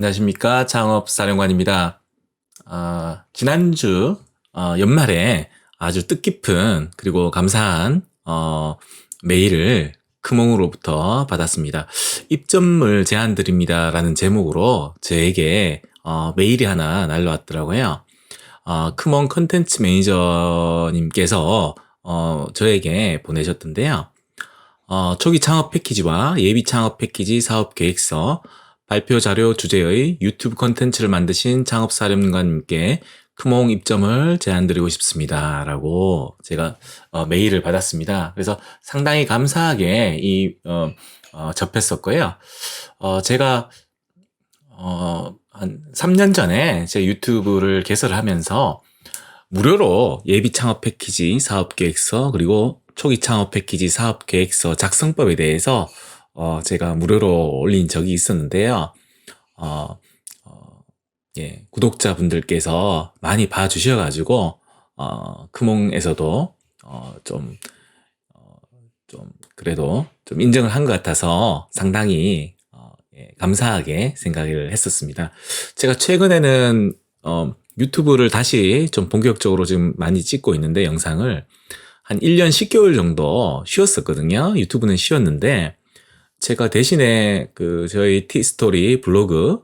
안녕하십니까. 창업사령관입니다. 아, 지난주, 어, 연말에 아주 뜻깊은 그리고 감사한, 어, 메일을 크몽으로부터 받았습니다. 입점을 제안드립니다. 라는 제목으로 저에게, 어, 메일이 하나 날라왔더라고요. 어, 크몽 컨텐츠 매니저님께서, 어, 저에게 보내셨던데요. 어, 초기 창업 패키지와 예비 창업 패키지 사업 계획서, 발표 자료 주제의 유튜브 컨텐츠를 만드신 창업 사령관님께 크몽 입점을 제안드리고 싶습니다. 라고 제가 어, 메일을 받았습니다. 그래서 상당히 감사하게 이, 어, 어, 접했었고요. 어, 제가, 어, 한 3년 전에 제 유튜브를 개설을 하면서 무료로 예비 창업 패키지 사업 계획서 그리고 초기 창업 패키지 사업 계획서 작성법에 대해서 어, 제가 무료로 올린 적이 있었는데요. 어, 어, 예, 구독자분들께서 많이 봐주셔가지고, 어, 크몽에서도, 어, 좀, 어, 좀, 그래도 좀 인정을 한 것 같아서 상당히, 어, 예, 감사하게 생각을 했었습니다. 제가 최근에는, 어, 유튜브를 다시 좀 본격적으로 지금 많이 찍고 있는데, 영상을. 한 1년 10개월 정도 쉬었었거든요. 유튜브는 쉬었는데, 제가 대신에 그 저희 티스토리 블로그에서는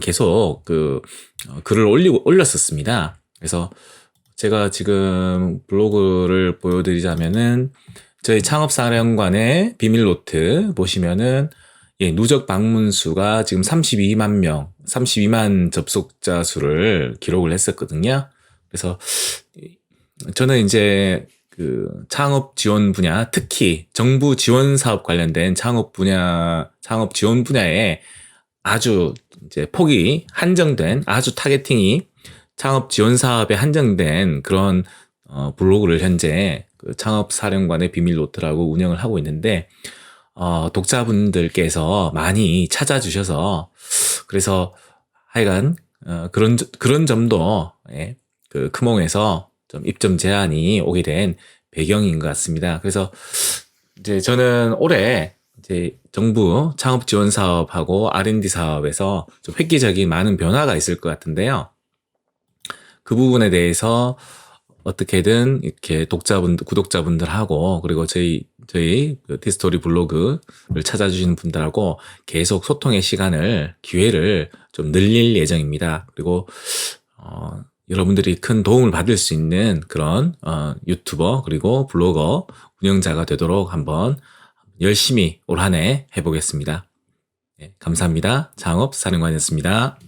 계속 그 어, 글을 올리고 올렸었습니다. 그래서 제가 지금 블로그를 보여드리자면은 저희 창업사령관의 비밀노트 보시면은 예, 누적 방문 수가 지금 32만 명, 32만 접속자 수를 기록을 했었거든요. 그래서 저는 이제 그 창업 지원 분야, 특히 정부 지원 사업 관련된 창업 분야, 창업 지원 분야에 아주 이제 폭이 한정된 아주 타겟팅이 창업 지원 사업에 한정된 그런 어, 블로그를 현재 그 창업 사령관의 비밀 노트라고 운영을 하고 있는데 어, 독자분들께서 많이 찾아주셔서 그래서 하여간 어, 그런 그런 점도 예, 그 크몽에서 좀 입점 제한이 오게 된 배경인 것 같습니다. 그래서 이제 저는 올해 이제 정부 창업 지원 사업하고 R&D 사업에서 좀 획기적인 많은 변화가 있을 것 같은데요. 그 부분에 대해서 어떻게든 이렇게 독자분들, 구독자분들하고 그리고 저희 저희 그 티스토리 블로그를 찾아주시는 분들하고 계속 소통의 시간을 기회를 좀 늘릴 예정입니다. 그리고 어, 여러분들이 큰 도움을 받을 수 있는 그런 어, 유튜버 그리고 블로거 운영자가 되도록 한번 열심히 올 한 해 해보겠습니다. 네, 감사합니다. 창업 사령관이었습니다.